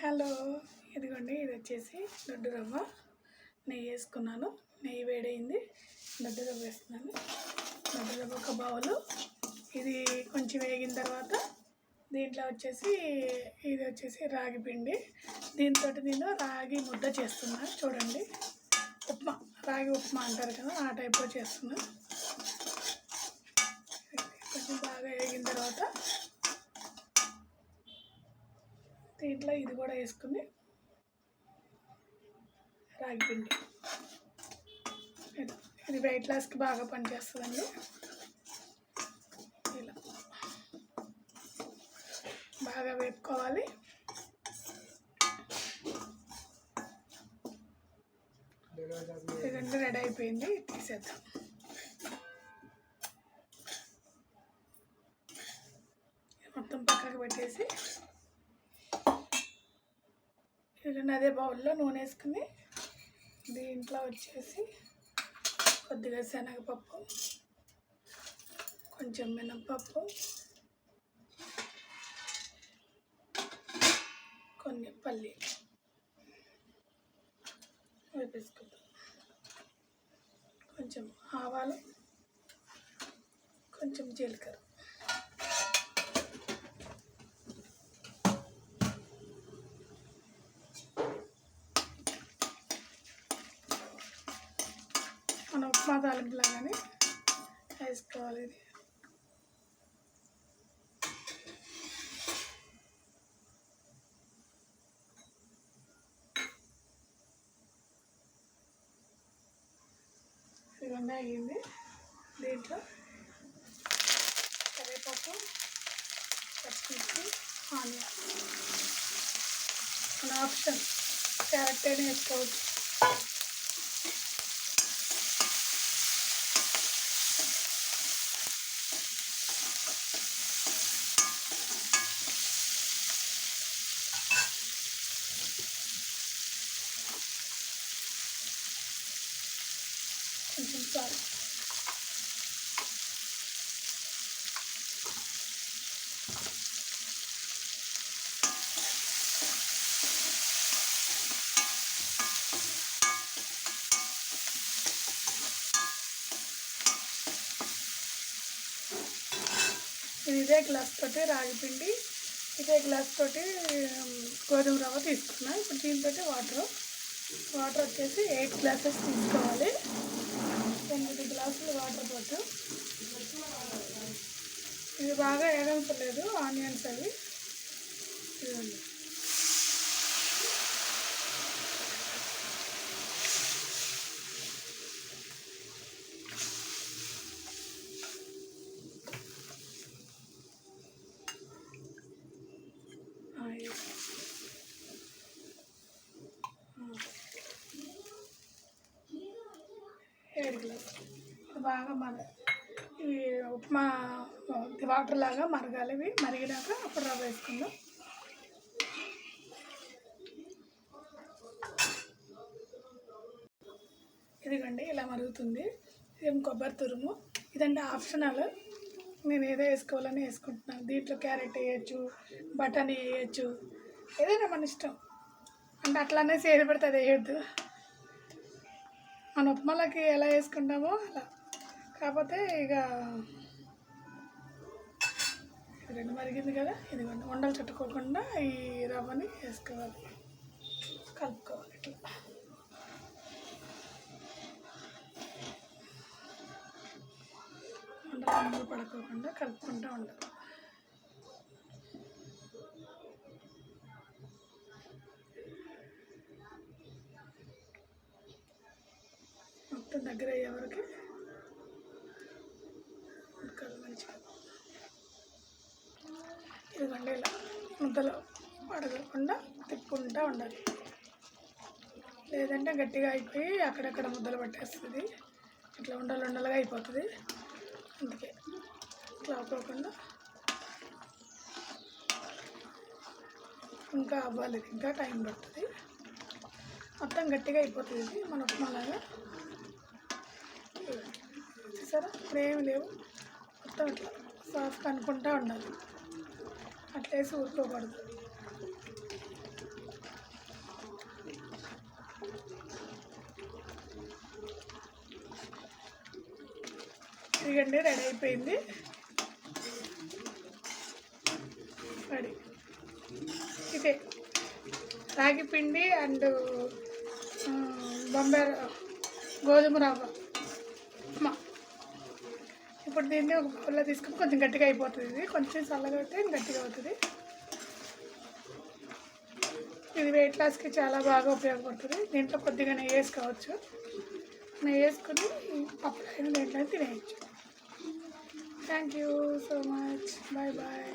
Hello. ఇదిగోండి ఇది వచ్చేసి దొడ్డు రవ్వ. నెయ్యి వేసుకున్నాను. నెయ్యి వేడైంది దొడ్డు రవ్వ వేస్తున్నాను. దొడ్డు రవ్వ ఒక బౌలు. ఇది కొంచెం వేగిన తర్వాత దీంట్లో వచ్చేసి ఇది వచ్చేసి రాగి పిండి. దీంతో నేను రాగి ముద్ద చేస్తున్నాను చూడండి. ఉప్మా రాగి ఉప్మా అంటారు కదా ఆ టైప్లో చేస్తున్నాను కొంచెం బాగా వేగిన తర్వాత దీంట్లో ఇది కూడా వేసుకుని రాగి పిండి. ఇది- వెయిట్ లాస్కి బాగా పనిచేస్తుందండి. ఇలా. బాగా వేపుకోవాలి. ఇదంతా రెండు రెడీ అయిపోయింది. తీసేద్దాం. మొత్తం పక్కకు పెట్టేసి ఇది అదే బౌల్లో నూనె వేసుకుని దీంట్లో వచ్చేసి కొద్దిగా శనగపప్పు కొంచెం మినప్పప్పు కొన్ని పల్లి వేపేసుకుందాం. కొంచెం ఆవాలు కొంచెం జీలకర్ర మన ఉప్మా తాలింపులాగానే వేసుకోవాలి. ఇది ఇవన్నీ అయ్యింది దీంట్లో కరివేపాకు పచ్చిమిర్చి ఆనియన్. మన ఆప్షన్. క్యారెట్ అయినా వేసుకోవచ్చు. కొంచెం ఇదే గ్లాస్ తోటి రాగిపిండి ఇదే గ్లాస్ తోటి గోధుమ రవ్వ తీసుకున్నాను ఇప్పుడు దీంతో వాటర్ వాటర్ వచ్చేసి ఎయిట్ గ్లాసెస్ తీసుకోవాలి. గ్లాసులు వాటర్ పోటు ఇది బాగా వేగంచలేదు ఆనియన్స్ అవి ఇదిగోండి. ఆ, ఇది. ఏడు గ్లాసులు బాగా మన ఇవి ఉప్మా వాటర్ లాగా మరగాలి ఇవి. మరిగినాక అప్పుడు రవ్వ వేసుకుందాం. ఇదిగండి ఇలా మరుగుతుంది. ఇది కొబ్బరి తురుము. ఇదంటే ఆప్షనల్. నేను ఏదో వేసుకోవాలని వేసుకుంటున్నాను. దీంట్లో క్యారెట్ వేయచ్చు బటానీ వేయచ్చు. ఏదైనా మన ఇష్టం. అంటే అట్లానే సేద పడితే అది వేయద్దు. మన ఉప్మాలకి ఎలా వేసుకుంటామో అలా. కాకపోతే ఇక రెండు మరిగింది కదా. ఇది ఉండలు చుట్టుకోకుండా ఈ రవ్వని వేసుకోవాలి. కలుపుకోవాలి ఇట్లా. ఉండలు పడుకోకుండా కలుపుకుంటూ ఉండాలి. మొత్తం దగ్గర అయ్యే వరకు ఉడకాలి మంచిగా ఇదిగోండి ఇలా ముద్దలు అడగకుండా తిప్పుకుంటూ ఉండాలి. లేదంటే గట్టిగా అయిపోయి అక్కడక్కడ ముద్దలు పట్టేస్తుంది. ఇట్లా ఉండలు ఉండలుగా అయిపోతుంది. అందుకే ఇట్లా అవ్వకుండా ఇంకా అవ్వాలి. ఇంకా టైం పడుతుంది. మొత్తం గట్టిగా అయిపోతుంది ఇది. మన ఉప్మాలాగా. చూసారా ఇప్పుడు ఏమి లేవు. మొత్తం ఇట్లా సాఫ్ట్ అనుకుంటూ ఉండాలి. అట్లేసి ఊరిలో పడుతుంది. ఇదిగండి రెడీ అయిపోయింది. రెడీ. ఇదే రాగి పిండి అండ్ బొంబాయి గోధుమ రవ్వ. ఇప్పుడు దీన్ని ఒక బౌల్లో తీసుకుని కొంచెం గట్టిగా అయిపోతుంది ఇది. కొంచెం చల్లగా అయితే గట్టిగా అవుతుంది. ఇది వెయిట్ లాస్కి చాలా బాగా ఉపయోగపడుతుంది. దీంట్లో కొద్దిగా నెయ్యి వేసుకోవచ్చు. నెయ్యి వేసుకుని పప్పులు దీంట్లో తినేయచ్చు. Thank you so much bye bye